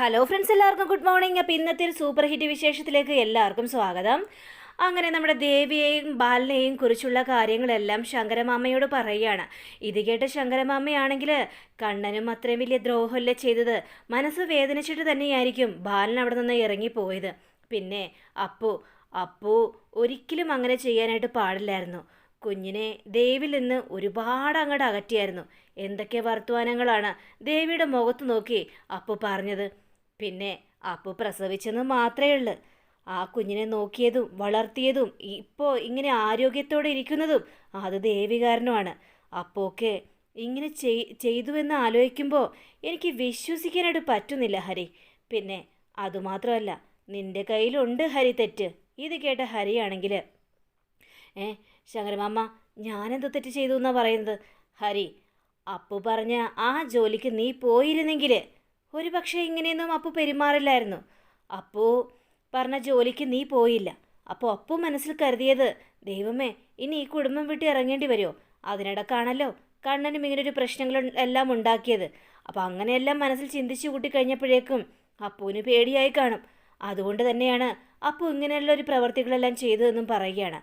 Hello friends എല്ലാവർക്കും good morning അപ്പോൾ ഇന്നത്തെ ഒരു സൂപ്പർ ഹിറ്റ് വിശേഷത്തിലേക്ക് എല്ലാവർക്കും സ്വാഗതം. അങ്ങനെ നമ്മുടെ ദേവിയെയും ബാലിനെയും കുറിച്ചുള്ള കാര്യങ്ങളെല്ലാം ശങ്കരമാമയോട് പറയുകയാണ്. ഇത് കേട്ട ശങ്കരമാമയാണെങ്കിൽ കണ്ണനും അത്രയും വലിയ ദ്രോഹമല്ലേ ചെയ്തത്? മനസ്സ് വേദനിച്ചിട്ട് തന്നെയായിരിക്കും ബാലൻ അവിടെ നിന്ന് ഇറങ്ങിപ്പോയത്. പിന്നെ അപ്പു അപ്പു ഒരിക്കലും അങ്ങനെ ചെയ്യാനായിട്ട് പാടില്ലായിരുന്നു. കുഞ്ഞിനെ ദേവിൽ നിന്ന് ഒരുപാട് അങ്ങോട്ട് അകറ്റിയായിരുന്നു. എന്തൊക്കെ വർത്തമാനങ്ങളാണ് ദേവിയുടെ മുഖത്ത് നോക്കി അപ്പു പറഞ്ഞത്. പിന്നെ അപ്പു പ്രസവിച്ചെന്ന് മാത്രമേ ഉള്ളൂ. ആ കുഞ്ഞിനെ നോക്കിയതും വളർത്തിയതും ഇപ്പോൾ ഇങ്ങനെ ആരോഗ്യത്തോടെ ഇരിക്കുന്നതും അത് ദേവി കാരണമാണ് അപ്പോക്കെ ഇങ്ങനെ ചെയ് ചെയ്തുവെന്ന് ആലോചിക്കുമ്പോൾ എനിക്ക് വിശ്വസിക്കാനായിട്ട് പറ്റുന്നില്ല ഹരി. പിന്നെ അതുമാത്രമല്ല നിന്റെ കയ്യിലുണ്ട് ഹരി തെറ്റ്. ഇത് കേട്ട ഹരിയാണെങ്കിൽ ഏ ശങ്കരമാമ ഞാനെന്ത് തെറ്റ് ചെയ്തു എന്നാ പറയുന്നത്? ഹരി അപ്പു പറഞ്ഞ ആ ജോലിക്ക് നീ പോയിരുന്നെങ്കിൽ ഒരു പക്ഷേ ഇങ്ങനെയൊന്നും അപ്പു പെരുമാറില്ലായിരുന്നു. അപ്പു പറഞ്ഞ ജോലിക്ക് നീ പോയില്ല. അപ്പോൾ അപ്പു മനസ്സിൽ കരുതിയത് ദൈവമേ ഇനി ഈ കുടുംബം വിട്ട് ഇറങ്ങേണ്ടി വരുമോ അതിനിടക്കാണല്ലോ കണ്ണനും ഇങ്ങനൊരു പ്രശ്നങ്ങൾ എല്ലാം ഉണ്ടാക്കിയത്. അപ്പോൾ അങ്ങനെയെല്ലാം മനസ്സിൽ ചിന്തിച്ചു കൂട്ടി കഴിഞ്ഞപ്പോഴേക്കും അപ്പുവിന് പേടിയായി കാണും. അതുകൊണ്ട് തന്നെയാണ് അപ്പു ഇങ്ങനെയുള്ള ഒരു പ്രവർത്തികളെല്ലാം ചെയ്തതെന്നും പറയുകയാണ്.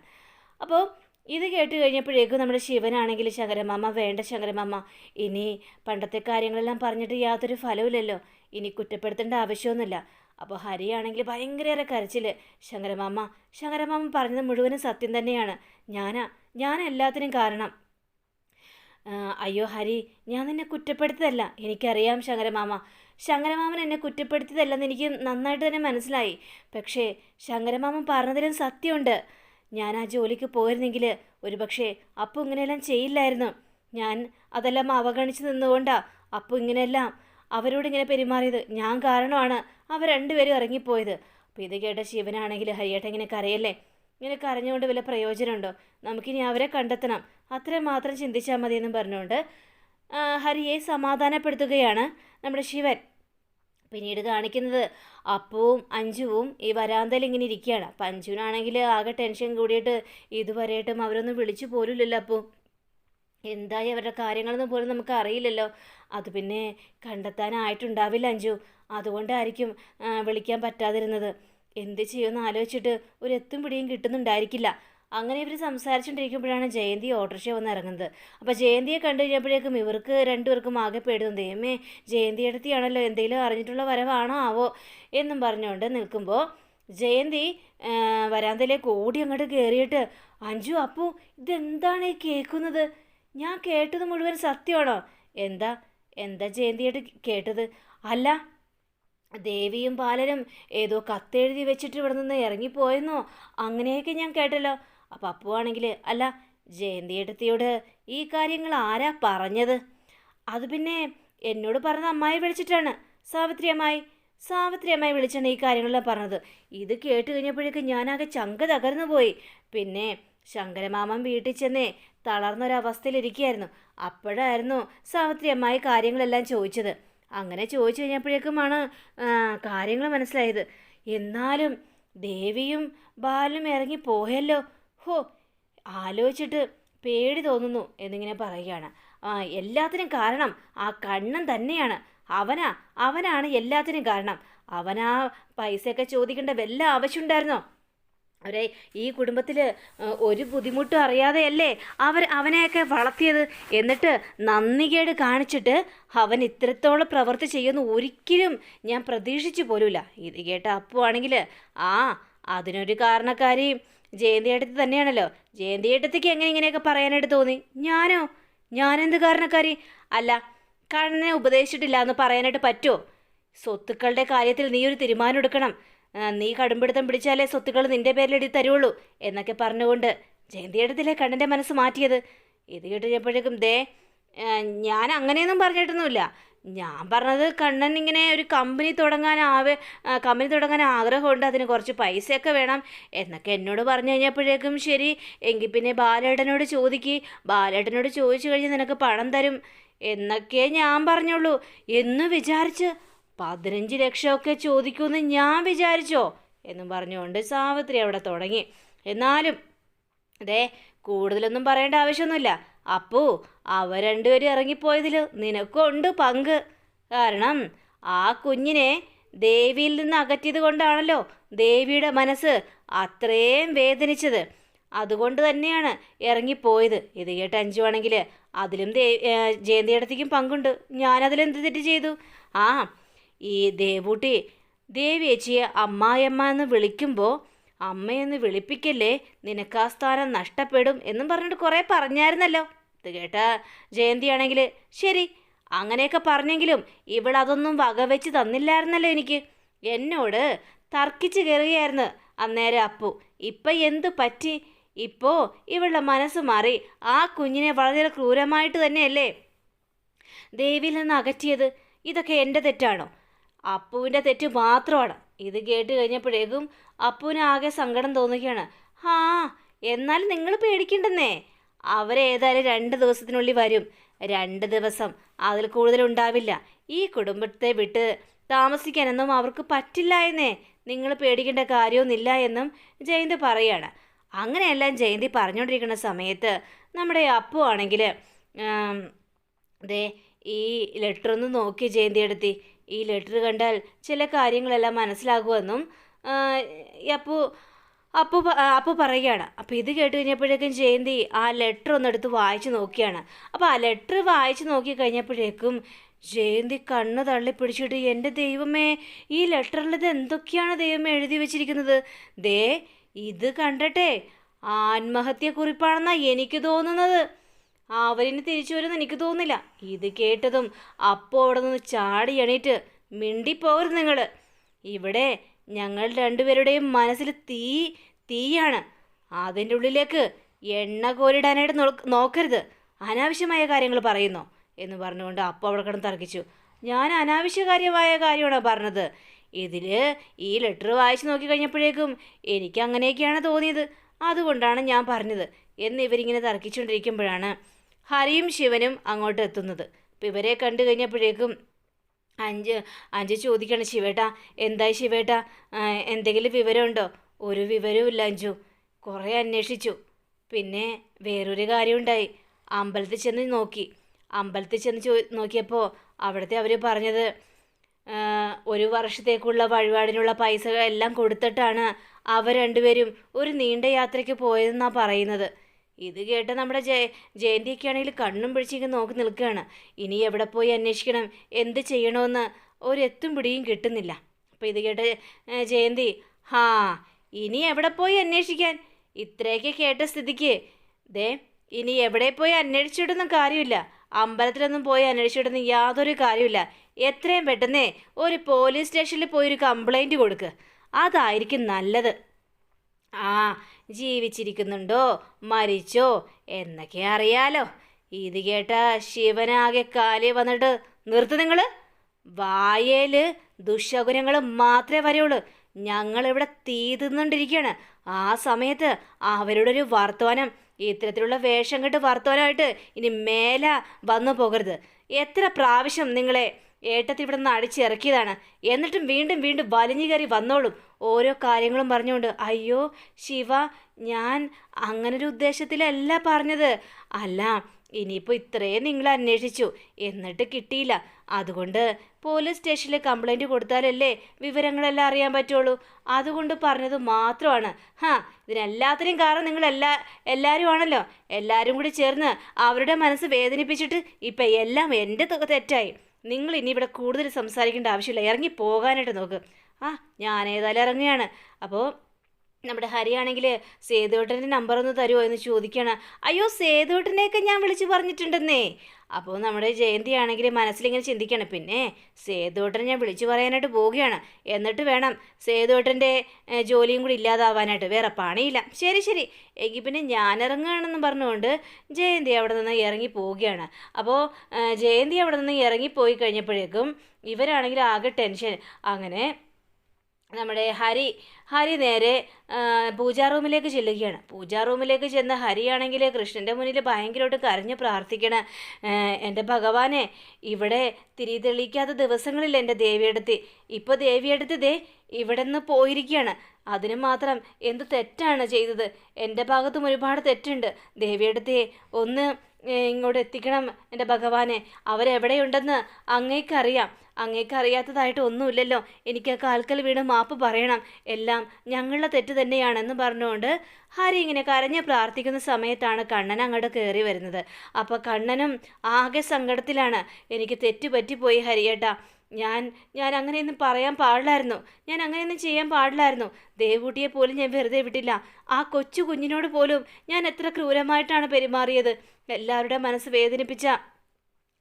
അപ്പോൾ ഇത് കേട്ട് കഴിഞ്ഞപ്പോഴേക്കും നമ്മുടെ ശിവനാണെങ്കിൽ ശങ്കരമാമ വേണ്ട ശങ്കരമാമ ഇനി പണ്ടത്തെ കാര്യങ്ങളെല്ലാം പറഞ്ഞിട്ട് യാതൊരു ഫലവുമില്ലല്ലോ. ഇനി കുറ്റപ്പെടുത്തേണ്ട ആവശ്യമൊന്നുമില്ല. അപ്പോൾ ഹരിയാണെങ്കിൽ ഭയങ്കരേറെ കരച്ചിൽ ശങ്കരമാമ ശങ്കരമാമ പറഞ്ഞത് മുഴുവനും സത്യം തന്നെയാണ്. ഞാനാ ഞാൻ എല്ലാത്തിനും കാരണം. അയ്യോ ഹരി ഞാൻ നിന്നെ കുറ്റപ്പെടുത്തതല്ല എനിക്കറിയാം ശങ്കരമാമ. ശങ്കരമാമൻ എന്നെ കുറ്റപ്പെടുത്തിയതല്ലെന്ന് എനിക്ക് നന്നായിട്ട് തന്നെ മനസ്സിലായി. പക്ഷേ ശങ്കരമാമൻ പറഞ്ഞതിലും സത്യമുണ്ട്. ഞാൻ ആ ജോലിക്ക് പോയിരുന്നെങ്കിൽ ഒരുപക്ഷെ അപ്പു ഇങ്ങനെയെല്ലാം ചെയ്യില്ലായിരുന്നു. ഞാൻ അതെല്ലാം അവഗണിച്ച് നിന്നുകൊണ്ടാ അപ്പു ഇങ്ങനെയെല്ലാം അവരോട് ഇങ്ങനെ പെരുമാറിയത്. ഞാൻ കാരണമാണ് അവർ രണ്ടുപേരും ഇറങ്ങിപ്പോയത്. അപ്പോൾ ഇത് കേട്ട ശിവനാണെങ്കിൽ ഹരിയേട്ടൻ ഇങ്ങനെ കരയല്ലേ? ഇങ്ങനെ കരഞ്ഞുകൊണ്ട് വല്ല പ്രയോജനമുണ്ടോ? നമുക്കിനി അവരെ കണ്ടെത്തണം. അത്രയും മാത്രം ചിന്തിച്ചാൽ മതിയെന്നും പറഞ്ഞുകൊണ്ട് ഹരിയെ സമാധാനപ്പെടുത്തുകയാണ് നമ്മുടെ ശിവൻ. പിന്നീട് കാണിക്കുന്നത് അപ്പവും അഞ്ജുവും ഈ വരാന്തയിൽ ഇങ്ങനെ ഇരിക്കുകയാണ്. അപ്പം അഞ്ജുവിനാണെങ്കിൽ ആകെ ടെൻഷൻ കൂടിയിട്ട് ഇതുവരെയായിട്ടും അവരൊന്നും വിളിച്ചു പോലുമില്ലല്ലോ അപ്പോൾ എന്തായി അവരുടെ കാര്യങ്ങളെന്ന് പോലും നമുക്ക് അറിയില്ലല്ലോ. അത് പിന്നെ കണ്ടെത്താനായിട്ടുണ്ടാവില്ല അഞ്ജു. അതുകൊണ്ടായിരിക്കും വിളിക്കാൻ പറ്റാതിരുന്നത്. എന്ത് ചെയ്യുമെന്ന് ആലോചിച്ചിട്ട് ഒരു എത്തും പിടിയും കിട്ടുന്നുണ്ടായിരിക്കില്ല. അങ്ങനെ ഇവർ സംസാരിച്ചുകൊണ്ടിരിക്കുമ്പോഴാണ് ജയന്തി ഓട്ടോറിക്ഷ വന്ന് ഇറങ്ങുന്നത്. അപ്പോൾ ജയന്തിയെ കണ്ടു കഴിഞ്ഞപ്പോഴേക്കും ഇവർക്ക് രണ്ടുപേർക്കും ആകെ പേടുന്നു ദൈവമേ ജയന്തി അടുത്തിയാണല്ലോ എന്തെങ്കിലും അറിഞ്ഞിട്ടുള്ള വരവാണോ ആവോ എന്നും പറഞ്ഞുകൊണ്ട് നിൽക്കുമ്പോൾ ജയന്തി വരാന്തയിലേക്ക് ഓടി അങ്ങോട്ട് കയറിയിട്ട് അഞ്ചു അപ്പു ഇതെന്താണ് ഈ കേൾക്കുന്നത്? ഞാൻ കേട്ടത് മുഴുവൻ സത്യമാണോ? എന്താ എന്താ ജയന്തിയായിട്ട് കേട്ടത്? അല്ല ദേവിയും ബാലനും ഏതോ കത്തെഴുതി വെച്ചിട്ട് ഇവിടെ നിന്ന് ഇറങ്ങിപ്പോയെന്നോ അങ്ങനെയൊക്കെ ഞാൻ കേട്ടല്ലോ. അപ്പം അപ്പുവാണെങ്കിൽ അല്ല ജയന്തിയെടുത്തിയോട് ഈ കാര്യങ്ങൾ ആരാ പറഞ്ഞത്? അത് പിന്നെ എന്നോട് പറഞ്ഞ അമ്മായി വിളിച്ചിട്ടാണ്. സാവിത്രി അമ്മായി സാവിത്രി അമ്മായി വിളിച്ചാണ് ഈ കാര്യങ്ങളെല്ലാം പറഞ്ഞത്. ഇത് കേട്ട് കഴിഞ്ഞപ്പോഴേക്കും ഞാനാകെ ചങ്ക തകർന്നു പോയി. പിന്നെ ശങ്കരമാമൻ വീട്ടിൽ ചെന്നേ തളർന്നൊരവസ്ഥയിലിരിക്കുകയായിരുന്നു. അപ്പോഴായിരുന്നു സാവിത്രി അമ്മായി കാര്യങ്ങളെല്ലാം ചോദിച്ചത്. അങ്ങനെ ചോദിച്ചു കഴിഞ്ഞപ്പോഴേക്കുമാണ് കാര്യങ്ങൾ മനസ്സിലായത്. എന്നാലും ദേവിയും ബാലും ഇറങ്ങി പോയല്ലോ ഹോ ആലോചിച്ചിട്ട് പേടി തോന്നുന്നു എന്നിങ്ങനെ പറയുകയാണ്. ആ എല്ലാത്തിനും കാരണം ആ കണ്ണൻ തന്നെയാണ്. അവനാ അവനാണ് എല്ലാത്തിനും കാരണം. അവനാ പൈസയൊക്കെ ചോദിക്കേണ്ട വല്ല ആവശ്യമുണ്ടായിരുന്നോ? അവരെ ഈ കുടുംബത്തിൽ ഒരു ബുദ്ധിമുട്ടും അറിയാതെയല്ലേ അവർ അവനെയൊക്കെ വളർത്തിയത്? എന്നിട്ട് നന്ദികേട് കാണിച്ചിട്ട് അവൻ ഇത്രത്തോളം പ്രവൃത്തി ചെയ്യുമെന്ന് ഒരിക്കലും ഞാൻ പ്രതീക്ഷിച്ചു പോലുമില്ല. ഇത് കേട്ട അപ്പു ആണെങ്കിൽ ആ അതിനൊരു കാരണക്കാരി ജയന്തിയേട്ടത്തി തന്നെയാണല്ലോ. ജയന്തിയേട്ടത്തിക്ക് എങ്ങനെ ഇങ്ങനെയൊക്കെ പറയാനായിട്ട് തോന്നി? ഞാനോ? ഞാനെന്ത് കാരണക്കാരി? അല്ല കണ്ണനെ ഉപദേശിച്ചിട്ടില്ല എന്ന് പറയാനായിട്ട് പറ്റുമോ സ്വത്തുക്കളുടെ കാര്യത്തിൽ നീ ഒരു തീരുമാനം എടുക്കണം. നീ കടുംപിടുത്തം പിടിച്ചാലേ സ്വത്തുക്കൾ നിന്റെ പേരിൽ എഴുതി തരുള്ളൂ എന്നൊക്കെ പറഞ്ഞുകൊണ്ട് ജയന്തിയെടുത്തില്ലേ കണ്ണന്റെ മനസ്സ് മാറ്റിയത്. ഇത് കേട്ടുകഴിഞ്ഞപ്പോഴേക്കും ദേ ആ, ഞാൻ അങ്ങനെയൊന്നും പറഞ്ഞിട്ടൊന്നുമില്ല. ഞാൻ പറഞ്ഞത് കണ്ണൻ ഇങ്ങനെ ഒരു കമ്പനി തുടങ്ങാൻ ആവേ കമ്പനി തുടങ്ങാൻ ആഗ്രഹമുണ്ട് അതിന് കുറച്ച് പൈസയൊക്കെ വേണം എന്നൊക്കെ എന്നോട് പറഞ്ഞു കഴിഞ്ഞപ്പോഴേക്കും ശരി എങ്കിൽ പിന്നെ ബാലേട്ടനോട് ചോദിക്ക് ബാലേട്ടനോട് ചോദിച്ചു കഴിഞ്ഞാൽ നിനക്ക് പണം തരും എന്നൊക്കെ ഞാൻ പറഞ്ഞുള്ളൂ. എന്ന് വിചാരിച്ച് പതിനഞ്ച് ലക്ഷമൊക്കെ ചോദിക്കുമെന്ന് ഞാൻ വിചാരിച്ചോ? എന്നും പറഞ്ഞുകൊണ്ട് സാവിത്രി അവിടെ തുടങ്ങി. എന്നാലും അതെ കൂടുതലൊന്നും പറയേണ്ട ആവശ്യമൊന്നുമില്ല. അപ്പോ അവ രണ്ടുപേരും ഇറങ്ങിപ്പോയതിൽ നിനക്കുണ്ട് പങ്ക്. കാരണം ആ കുഞ്ഞിനെ ദേവിയിൽ നിന്ന് അകറ്റിയത് കൊണ്ടാണല്ലോ ദേവിയുടെ മനസ്സ് അത്രയും വേദനിച്ചത്. അതുകൊണ്ട് തന്നെയാണ് ഇറങ്ങിപ്പോയത്. ഇത് കേട്ട് അഞ്ചു ആണെങ്കിൽ അതിലും ദേ ജയന്തിയടത്തേക്കും പങ്കുണ്ട്. ഞാനതിലെന്ത് തെറ്റ് ചെയ്തു? ആ ഈ ദേവൂട്ടി ദേവി ചേച്ചിയെ അമ്മായിയമ്മ എന്ന് വിളിക്കുമ്പോൾ അമ്മയെന്ന് വിളിപ്പിക്കല്ലേ? നിനക്ക് ആ സ്ഥാനം നഷ്ടപ്പെടും എന്നും പറഞ്ഞിട്ട് കുറേ പറഞ്ഞായിരുന്നല്ലോ. ഇത് കേട്ട ജയന്തിയാണെങ്കിൽ ശരി അങ്ങനെയൊക്കെ പറഞ്ഞെങ്കിലും ഇവളതൊന്നും വകവെച്ച് തന്നില്ലായിരുന്നല്ലോ എനിക്ക്. എന്നോട് തർക്കിച്ച് കയറുകയായിരുന്നു അന്നേരം അപ്പു. ഇപ്പം എന്തു പറ്റി? ഇപ്പോൾ ഇവളുടെ മനസ്സ് മാറി ആ കുഞ്ഞിനെ വളരെ ക്രൂരമായിട്ട് തന്നെയല്ലേ? ദേവിയിൽ നിന്ന് അകറ്റിയത്. ഇതൊക്കെ എന്റെ തെറ്റാണോ? അപ്പുവിന്റെ തെറ്റ് മാത്രമാണ്. ഇത് കേട്ട് കഴിഞ്ഞപ്പോഴേക്കും അപ്പുവിന് ആകെ സങ്കടം തോന്നുകയാണ്. ആ എന്നാൽ നിങ്ങൾ പേടിക്കണ്ടെന്നേ. അവരേതായാലും രണ്ട് ദിവസത്തിനുള്ളിൽ വരും. രണ്ട് ദിവസം അതിൽ കൂടുതൽ ഉണ്ടാവില്ല. ഈ കുടുംബത്തെ വിട്ട് താമസിക്കാനൊന്നും അവർക്ക് പറ്റില്ല എന്നേ. നിങ്ങൾ പേടിക്കേണ്ട കാര്യമൊന്നുമില്ല എന്നും ജയന്തി പറയാണ്. അങ്ങനെയെല്ലാം ജയന്തി പറഞ്ഞുകൊണ്ടിരിക്കുന്ന സമയത്ത് നമ്മുടെ അപ്പു ആണെങ്കിൽ ദേ ഈ ലെറ്റർ ഒന്ന് നോക്കി ജയന്തി എടുത്തി. ഈ ലെറ്റർ കണ്ടാൽ ചില കാര്യങ്ങളെല്ലാം മനസ്സിലാകുമെന്നും അപ്പു അപ്പു അപ്പു പറയുകയാണ്. അപ്പോൾ ഇത് കേട്ട് കഴിഞ്ഞപ്പോഴേക്കും ജയന്തി ആ ലെറ്റർ ഒന്നെടുത്ത് വായിച്ച് നോക്കിയാണ്. അപ്പോൾ ആ ലെറ്റർ വായിച്ച് നോക്കി കഴിഞ്ഞപ്പോഴേക്കും ജയന്തി കണ്ണ് തള്ളിപ്പിടിച്ചിട്ട് എന്റെ ദൈവമേ ഈ ലെറ്ററിൽ ഇത് എന്തൊക്കെയാണ് ദൈവമേ എഴുതി വെച്ചിരിക്കുന്നത്? ദേ ഇത് കണ്ടട്ടെ ആത്മഹത്യക്കുറിപ്പാണെന്നാണ് എനിക്ക് തോന്നുന്നത്. അവരിന് തിരിച്ചു വരുമെന്ന് എനിക്ക് തോന്നില്ല ഇത് കേട്ടതും അപ്പോൾ അവിടെ നിന്ന് ചാടി എണീറ്റ് മിണ്ടിപ്പോകരുത് നിങ്ങൾ ഇവിടെ ഞങ്ങൾ രണ്ടുപേരുടെയും മനസ്സിൽ തീ തീയാണ്. അതിന്റെ ഉള്ളിലേക്ക് എണ്ണ കോരിടാനായിട്ട് നോക്കരുത്. അനാവശ്യമായ കാര്യങ്ങൾ പറയുന്നു? എന്ന് പറഞ്ഞുകൊണ്ട് അപ്പോൾ അവിടെ കിടന്ന് തർക്കിച്ചു. ഞാൻ അനാവശ്യകാര്യമായ കാര്യമാണ് പറഞ്ഞത്? ഇതിൽ ഈ ലെറ്റർ വായിച്ചു നോക്കി കഴിഞ്ഞപ്പോഴേക്കും എനിക്ക് അങ്ങനെയൊക്കെയാണ് തോന്നിയത്. അതുകൊണ്ടാണ് ഞാൻ പറഞ്ഞത്. എന്ന് ഇവരിങ്ങനെ തർക്കിച്ചുകൊണ്ടിരിക്കുമ്പോഴാണ് ഹരിയും ശിവനും അങ്ങോട്ട് എത്തുന്നത്. അപ്പം ഇവരെ കണ്ടു കഴിഞ്ഞപ്പോഴേക്കും അഞ്ച് അഞ്ച് ചോദിക്കണം ശിവേട്ട എന്തായി ശിവേട്ട? എന്തെങ്കിലും വിവരമുണ്ടോ? ഒരു വിവരവും ഇല്ല അഞ്ചു കുറേ അന്വേഷിച്ചു. പിന്നെ വേറൊരു കാര്യമുണ്ടായി. അമ്പലത്തിൽ ചെന്ന് നോക്കി. അമ്പലത്തിൽ ചെന്ന് ചോ നോക്കിയപ്പോൾ അവിടുത്തെ അവർ പറഞ്ഞത് ഒരു വർഷത്തേക്കുള്ള വഴിപാടിനുള്ള പൈസ എല്ലാം കൊടുത്തിട്ടാണ് അവർ രണ്ടുപേരും ഒരു നീണ്ട യാത്രയ്ക്ക് പോയതെന്നാണ് പറയുന്നത്. ഇത് കേട്ട് നമ്മുടെ ജയ ജയന്തിയൊക്കെ ആണെങ്കിൽ കണ്ണും പിടിച്ചിങ്ങനെ നോക്കി നിൽക്കുകയാണ്. ഇനി എവിടെ പോയി അന്വേഷിക്കണം? എന്ത് ചെയ്യണമെന്ന് ഒരെത്തും പിടിയും കിട്ടുന്നില്ല. അപ്പോൾ ഇത് കേട്ട് ജയന്തി ഹാ ഇനി എവിടെ പോയി അന്വേഷിക്കാൻ? ഇത്രയൊക്കെ കേട്ട സ്ഥിതിക്ക്. ദേ ഇനി എവിടെ പോയി അന്വേഷിച്ചിട്ടൊന്നും കാര്യമില്ല. അമ്പലത്തിലൊന്നും പോയി അന്വേഷിച്ചിട്ടൊന്നും യാതൊരു കാര്യമില്ല. എത്രയും പെട്ടെന്നേ ഒരു പോലീസ് സ്റ്റേഷനിൽ പോയി ഒരു കംപ്ലൈന്റ് കൊടുക്കുക അതായിരിക്കും നല്ലത്. ആ ജീവിച്ചിരിക്കുന്നുണ്ടോ? മരിച്ചോ? എന്നൊക്കെ അറിയാലോ. ഇത് കേട്ട ശിവനാകെ കാലി വന്നിട്ട് നിർത്തു നിങ്ങൾ വായേൽ ദുശകുനങ്ങൾ മാത്രമേ വരെയുള്ളൂ ഞങ്ങളിവിടെ തീ തിന്നുകൊണ്ടിരിക്കുകയാണ്. ആ സമയത്ത് അവരുടെ ഒരു വർത്തമാനം ഇത്തരത്തിലുള്ള വേഷം കെട്ട് വർത്തമാനമായിട്ട് ഇനി മേല വന്നു പോകരുത്. എത്ര പ്രാവശ്യം നിങ്ങളെ ഏട്ടത്തിൽ ഇവിടെ നിന്ന് അടിച്ചിറക്കിയതാണ്. എന്നിട്ടും വീണ്ടും വീണ്ടും വലിഞ്ഞു കയറി വന്നോളും. ഓരോ കാര്യങ്ങളും പറഞ്ഞുകൊണ്ട് അയ്യോ ശിവ ഞാൻ അങ്ങനൊരു ഉദ്ദേശത്തിലല്ല പറഞ്ഞത്. അല്ല ഇനിയിപ്പോൾ ഇത്രയും നിങ്ങൾ അന്വേഷിച്ചു. എന്നിട്ട് കിട്ടിയില്ല. അതുകൊണ്ട് പോലീസ് സ്റ്റേഷനിൽ കംപ്ലൈന്റ് കൊടുത്താലല്ലേ വിവരങ്ങളെല്ലാം അറിയാൻ പറ്റുള്ളൂ. അതുകൊണ്ട് പറഞ്ഞത് മാത്രമാണ്. ഹാ ഇതിനെല്ലാത്തിനും കാരണം നിങ്ങൾ എല്ലാ എല്ലാവരും ആണല്ലോ എല്ലാവരും കൂടി ചേർന്ന് അവരുടെ മനസ്സ് വേദനിപ്പിച്ചിട്ട് ഇപ്പം എല്ലാം എന്റെ തെറ്റായി. നിങ്ങൾ ഇനി ഇവിടെ കൂടുതൽ സംസാരിക്കേണ്ട ആവശ്യമില്ല. ഇറങ്ങി പോകാനായിട്ട് നോക്ക്. ആ ഞാൻ ഏതായാലും ഇറങ്ങുകയാണ്. അപ്പോൾ നമ്മുടെ ഹരിയാണെങ്കിൽ സേതുവേട്ടന്റെ നമ്പർ ഒന്ന് തരുമോ എന്ന് ചോദിക്കുകയാണ് അയ്യോ സേതുവേട്ടനെയൊക്കെ ഞാൻ വിളിച്ച് പറഞ്ഞിട്ടുണ്ടെന്നേ. അപ്പോൾ നമ്മുടെ ജയന്തി ആണെങ്കിൽ മനസ്സിലിങ്ങനെ ചിന്തിക്കണം. പിന്നെ സേതുവേട്ടനെ ഞാൻ വിളിച്ചു പറയാനായിട്ട് പോവുകയാണ്. എന്നിട്ട് വേണം സേതുവേട്ടന്റെ ജോലിയും കൂടി ഇല്ലാതാവാനായിട്ട്. വേറെ പണിയില്ല. ശരി ശരി. എങ്കിൽ പിന്നെ ഞാൻ ഇറങ്ങുകയാണെന്ന് പറഞ്ഞുകൊണ്ട് ജയന്തി അവിടെ നിന്ന് ഇറങ്ങി പോവുകയാണ്. അപ്പോൾ ജയന്തി അവിടെ നിന്ന് ഇറങ്ങിപ്പോയി കഴിഞ്ഞപ്പോഴേക്കും ഇവരാണെങ്കിൽ ആകെ ടെൻഷൻ. അങ്ങനെ നമ്മുടെ ഹരി ഹരി നേരെ പൂജാ റൂമിലേക്ക് ചെല്ലുകയാണ്. പൂജാ റൂമിലേക്ക് ചെന്ന ഹരിയാണെങ്കിൽ കൃഷ്ണന്റെ മുന്നിൽ ഭയങ്കരമായിട്ട് കരഞ്ഞ് പ്രാർത്ഥിക്കണം. എന്റെ ഭഗവാനെ ഇവിടെ തിരി തെളിയിക്കാത്ത ദിവസങ്ങളില്ല എന്റെ ദേവിയെടുത്ത്. ഇപ്പോൾ ദേവിയെടുത്ത് ദേ ഇവിടെ നിന്ന് പോയിരിക്കുകയാണ് അതിന് മാത്രം എന്ത് തെറ്റാണ് ചെയ്തത്? എന്റെ ഭാഗത്തും ഒരുപാട് തെറ്റുണ്ട്. ദേവിയെടുത്തേ ഒന്ന് ഇങ്ങോട്ട് എത്തിക്കണം എന്റെ ഭഗവാനെ. അവരെവിടെയുണ്ടെന്ന് അങ്ങേക്കറിയാം. അങ്ങേക്കറിയാത്തതായിട്ട് ഒന്നുമില്ലല്ലോ. എനിക്ക് ആ കാൽക്കൽ വീണ് മാപ്പ് പറയണം. എല്ലാം ഞങ്ങളുടെ തെറ്റ് തന്നെയാണെന്ന് പറഞ്ഞുകൊണ്ട് ഹരി ഇങ്ങനെ കരഞ്ഞ് പ്രാർത്ഥിക്കുന്ന സമയത്താണ് കണ്ണൻ അങ്ങോട്ട് കയറി വരുന്നത്. അപ്പോൾ കണ്ണനും ആകെ സങ്കടത്തിലാണ്. എനിക്ക് തെറ്റ് പറ്റിപ്പോയി ഹരിയേട്ടാ. ഞാൻ ഞാൻ അങ്ങനെയൊന്നും പറയാൻ പാടില്ലായിരുന്നു. ഞാൻ അങ്ങനെയൊന്നും ചെയ്യാൻ പാടില്ലായിരുന്നു. ദേവൂട്ടിയെ പോലും ഞാൻ വെറുതെ വിട്ടില്ല. ആ കൊച്ചു കുഞ്ഞിനോട് പോലും ഞാൻ എത്ര ക്രൂരമായിട്ടാണ് പെരുമാറിയത്. എല്ലാവരുടെ മനസ്സ് വേദനിപ്പിച്ച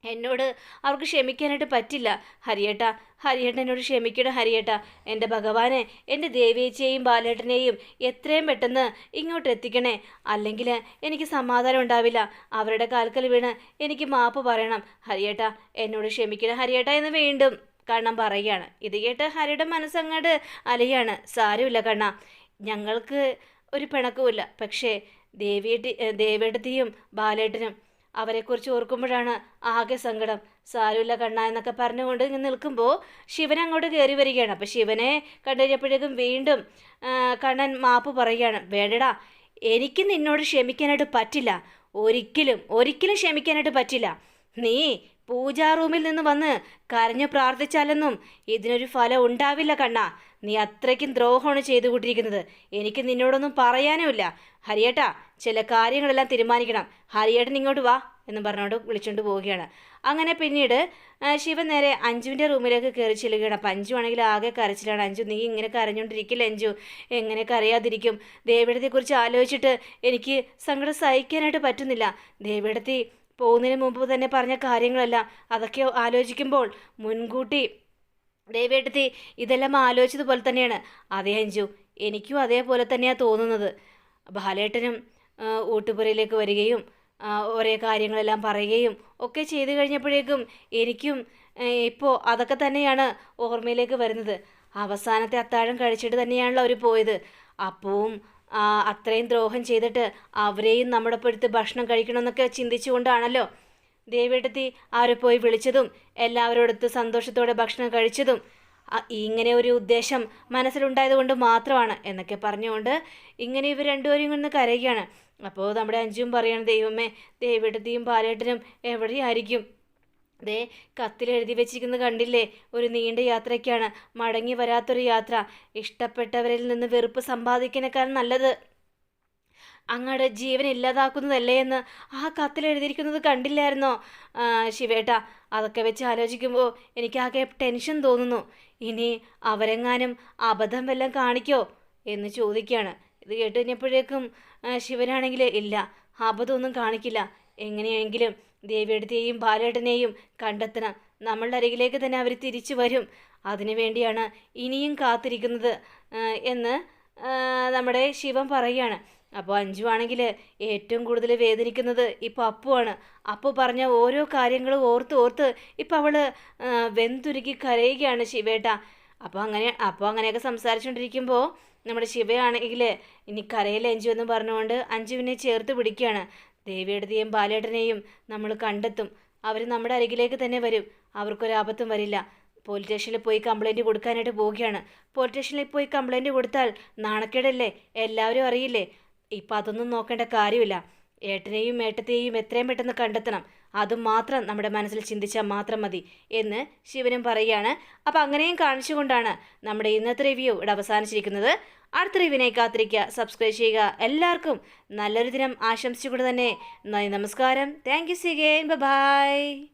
എന്നോട് അവർക്ക് ക്ഷമിക്കാനായിട്ട് പറ്റില്ല. ഹരിയേട്ട ഹരിയേട്ടൻ എന്നോട് ക്ഷമിക്കണം ഹരിയേട്ട. എന്റെ ഭഗവാനെ എന്റെ ദേവിയേച്ചയെയും ബാലേട്ടനെയും എത്രയും പെട്ടെന്ന് ഇങ്ങോട്ട് എത്തിക്കണേ. അല്ലെങ്കിൽ എനിക്ക് സമാധാനം ഉണ്ടാവില്ല. അവരുടെ കാൽക്കൽ വീണ് എനിക്ക് മാപ്പ് പറയണം. ഹരിയേട്ട എന്നോട് ക്ഷമിക്കണം ഹരിയേട്ട എന്ന് വീണ്ടും കണ്ണൻ പറയുകയാണ്. ഇത് കേട്ട് ഹരിയുടെ മനസ്സങ്ങോട്ട് അലയാണ്. സാരമില്ല കണ്ണ. ഞങ്ങൾക്ക് ഒരു പിണക്കവുമില്ല. പക്ഷേ ദേവിയേട്ടി ദേവേട്ടത്തിയും ബാലേട്ടനും അവരെക്കുറിച്ച് ഓർക്കുമ്പോഴാണ് ആകെ സങ്കടം. സാരമില്ല കണ്ണ എന്നൊക്കെ പറഞ്ഞുകൊണ്ട് ഇങ്ങനെ നിൽക്കുമ്പോൾ ശിവൻ അങ്ങോട്ട് കയറി വരികയാണ്. അപ്പോൾ ശിവനെ കണ്ടുകഴിഞ്ഞപ്പോഴേക്കും വീണ്ടും കണ്ണൻ മാപ്പ് പറയുകയാണ്. വേണ്ടടാ എനിക്ക് നിന്നോട് ക്ഷമിക്കാനായിട്ട് പറ്റില്ല. ഒരിക്കലും ഒരിക്കലും ക്ഷമിക്കാനായിട്ട് പറ്റില്ല. നീ പൂജാ റൂമിൽ നിന്ന് വന്ന് കരഞ്ഞു പ്രാർത്ഥിച്ചാലൊന്നും ഇതിനൊരു ഫലം ഉണ്ടാവില്ല കണ്ണ. നീ അത്രയ്ക്കും ദ്രോഹമാണ് ചെയ്തു കൂട്ടിയിരിക്കുന്നത് എനിക്ക് നിന്നോടൊന്നും പറയാനുമില്ല. ഹരിയേട്ടാ ചില കാര്യങ്ങളെല്ലാം തീരുമാനിക്കണം. ഹരിയേട്ടൻ ഇങ്ങോട്ട് വാ എന്ന് പറഞ്ഞുകൊണ്ട് വിളിച്ചുകൊണ്ട് പോവുകയാണ്. അങ്ങനെ പിന്നീട് ശിവൻ നേരെ അഞ്ജുവിന്റെ റൂമിലേക്ക് കയറി ചെല്ലുകയാണ്. അപ്പം അഞ്ജു ആണെങ്കിൽ ആകെ കരച്ചിലാണ്. അഞ്ജു നീ ഇങ്ങനെ കരഞ്ഞുകൊണ്ടിരിക്കില്ല അഞ്ജു? എങ്ങനെ കരയാതിരിക്കും ദേവിടത്തെക്കുറിച്ച് ആലോചിച്ചിട്ട് എനിക്ക് സങ്കടം സഹിക്കാനായിട്ട് പറ്റുന്നില്ല. ദേവിടത്തി പോകുന്നതിന് മുമ്പ് തന്നെ പറഞ്ഞ കാര്യങ്ങളല്ല. അതൊക്കെ ആലോചിക്കുമ്പോൾ മുൻകൂട്ടി ദേവേട്ടത്തി ഇതെല്ലാം ആലോചിച്ചതുപോലെ തന്നെയാണ്. അതേ അഞ്ചു എനിക്കും അതേപോലെ തന്നെയാണ് തോന്നുന്നത്. ബാലേട്ടനും ഊട്ടുപുരയിലേക്ക് വരികയും ഒരേ കാര്യങ്ങളെല്ലാം പറയുകയും ഒക്കെ ചെയ്തു കഴിഞ്ഞപ്പോഴേക്കും എനിക്കും ഇപ്പോൾ അതൊക്കെ തന്നെയാണ് ഓർമ്മയിലേക്ക് വരുന്നത്. അവസാനത്തെ അത്താഴം കഴിച്ചിട്ട് തന്നെയാണല്ലോ അവർ പോയത്. അപ്പവും അത്രയും ദ്രോഹം ചെയ്തിട്ട് അവരെയും നമ്മുടെ എടുത്ത് ഭക്ഷണം കഴിക്കണമെന്നൊക്കെ ചിന്തിച്ചുകൊണ്ടാണല്ലോ ദേവിയെടുത്തി അവരെ പോയി വിളിച്ചതും എല്ലാവരോടൊത്ത് സന്തോഷത്തോടെ ഭക്ഷണം കഴിച്ചതും. ഇങ്ങനെ ഒരു ഉദ്ദേശം മനസ്സിലുണ്ടായത് കൊണ്ട് മാത്രമാണ് എന്നൊക്കെ പറഞ്ഞുകൊണ്ട് ഇങ്ങനെ ഇവർ രണ്ടുപേരും ഇങ്ങനെ കരയുകയാണ്. അപ്പോൾ നമ്മുടെ അഞ്ചും പറയാണ് ദൈവമേ ദേവേട്ടത്തിയും പാലേട്ടനും എവിടെയായിരിക്കും? ദേ കത്തിൽ എഴുതി വെച്ചിരിക്കുന്നത് കണ്ടില്ലേ? ഒരു നീണ്ട യാത്രയ്ക്കാണ്. മടങ്ങി വരാത്തൊരു യാത്ര. ഇഷ്ടപ്പെട്ടവരിൽ നിന്ന് വെറുപ്പ് സമ്പാദിക്കുന്നേക്കാൾ നല്ലത്. അങ്ങടെ ജീവൻ ഇല്ലാതാക്കുന്നതല്ലേ എന്ന് ആ കത്തിൽ എഴുതിയിരിക്കുന്നത് കണ്ടില്ലായിരുന്നോ? ശിവേട്ട അതൊക്കെ വെച്ച് ആലോചിക്കുമ്പോൾ എനിക്കാകെ ടെൻഷൻ തോന്നുന്നു. ഇനി അവരെങ്ങാനും അബദ്ധം വല്ലതും കാണിക്കോ എന്ന് ചോദിക്കുകയാണ് ഇത് കേട്ട് കഴിഞ്ഞപ്പോഴേക്കും ശിവനാണെങ്കിൽ ഇല്ല. അബദ്ധമൊന്നും കാണിക്കില്ല. എങ്ങനെയെങ്കിലും ദേവിയെടുത്തെയും ബാലേട്ടനെയും കണ്ടെത്തണം. നമ്മളുടെ അരികിലേക്ക് തന്നെ അവർ തിരിച്ചു വരും. അതിനു വേണ്ടിയാണ് ഇനിയും കാത്തിരിക്കുന്നത് എന്ന് നമ്മുടെ ശിവൻ പറയുകയാണ്. അപ്പോൾ അഞ്ചു ആണെങ്കിൽ ഏറ്റവും കൂടുതൽ വേദനിക്കുന്നത് ഇപ്പോൾ അപ്പുവാണ്. അപ്പു പറഞ്ഞ ഓരോ കാര്യങ്ങളും ഓർത്ത് ഓർത്ത് ഇപ്പോൾ അവൾ വെന്തുരുക്കി കരയുകയാണ് ശിവേട്ട. അപ്പോൾ അങ്ങനെ അപ്പോൾ അങ്ങനെയൊക്കെ സംസാരിച്ചുകൊണ്ടിരിക്കുമ്പോൾ നമ്മുടെ ശിവയാണെങ്കിൽ ഇനി കരയിലെ അഞ്ചു എന്ന് പറഞ്ഞുകൊണ്ട് അഞ്ജുവിനെ ചേർത്ത് പിടിക്കുകയാണ്. ദേവിയെടുത്തെയും ബാലേട്ടനെയും നമ്മൾ കണ്ടെത്തും. അവർ നമ്മുടെ അരികിലേക്ക് തന്നെ വരും. അവർക്കൊരാപത്തും വരില്ല. പോലീസ് സ്റ്റേഷനിൽ പോയി കംപ്ലൈന്റ് കൊടുക്കാനായിട്ട് പോവുകയാണ്. പോലീസ് സ്റ്റേഷനിൽ പോയി കംപ്ലൈന്റ് കൊടുത്താൽ നാണക്കേടല്ലേ? എല്ലാവരും അറിയില്ലേ? ഇപ്പം അതൊന്നും നോക്കേണ്ട കാര്യമില്ല. ഏട്ടനെയും ഏട്ടത്തെയും എത്രയും പെട്ടെന്ന് കണ്ടെത്തണം. അതും മാത്രം നമ്മുടെ മനസ്സിൽ ചിന്തിച്ചാൽ മാത്രം മതി എന്ന് ശിവനും പറയുകയാണ്. അപ്പം അങ്ങനെയും കാണിച്ചുകൊണ്ടാണ് നമ്മുടെ ഇന്നത്തെ റിവ്യൂ ഇവിടെ അവസാനിച്ചിരിക്കുന്നത്. അടുത്ത റിവ്യൂവിനെ കാത്തിരിക്കുക. സബ്സ്ക്രൈബ് ചെയ്യുക. എല്ലാവർക്കും നല്ലൊരു ദിനം ആശംസിച്ചുകൊണ്ട് തന്നെ നന്ദി നമസ്കാരം. Thank you see again bye